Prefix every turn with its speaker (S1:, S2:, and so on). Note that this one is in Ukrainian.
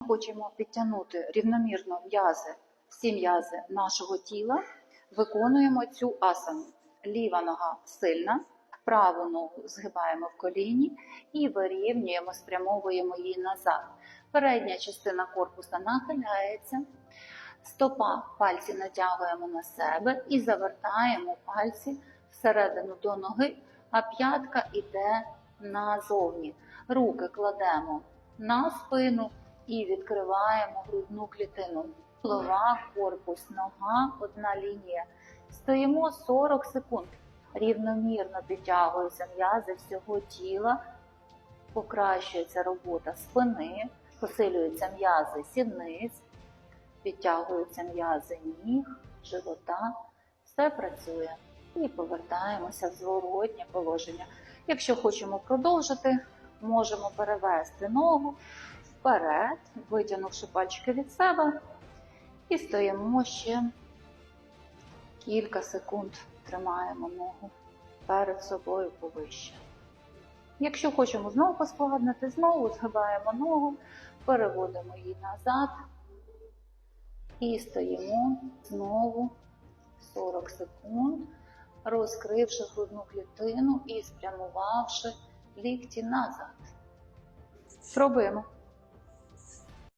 S1: Хочемо підтягнути рівномірно м'язи, всі м'язи нашого тіла. Виконуємо цю асану. Ліва нога сильна, праву ногу згибаємо в коліні і вирівнюємо, спрямовуємо її назад. Передня частина корпуса нахиляється, стопа пальці натягуємо на себе і завертаємо пальці всередину до ноги, а п'ятка йде назовні. Руки кладемо на спину і відкриваємо грудну клітину. Голова, корпус, нога, одна лінія. Стоїмо 40 секунд. Рівномірно підтягуються м'язи всього тіла, покращується робота спини, посилюються м'язи сідниць, підтягуються м'язи ніг, живота. Все працює. І повертаємося в зворотнє положення. Якщо хочемо продовжити, можемо перевести ногу вперед, витягнувши пальчики від себе, і стоїмо ще кілька секунд, тримаємо ногу перед собою повище. Якщо хочемо знову поскладнити, знову згибаємо ногу, переводимо її назад і стоїмо знову 40 секунд, розкривши грудну клітину і спрямувавши лікті назад. Спробуємо.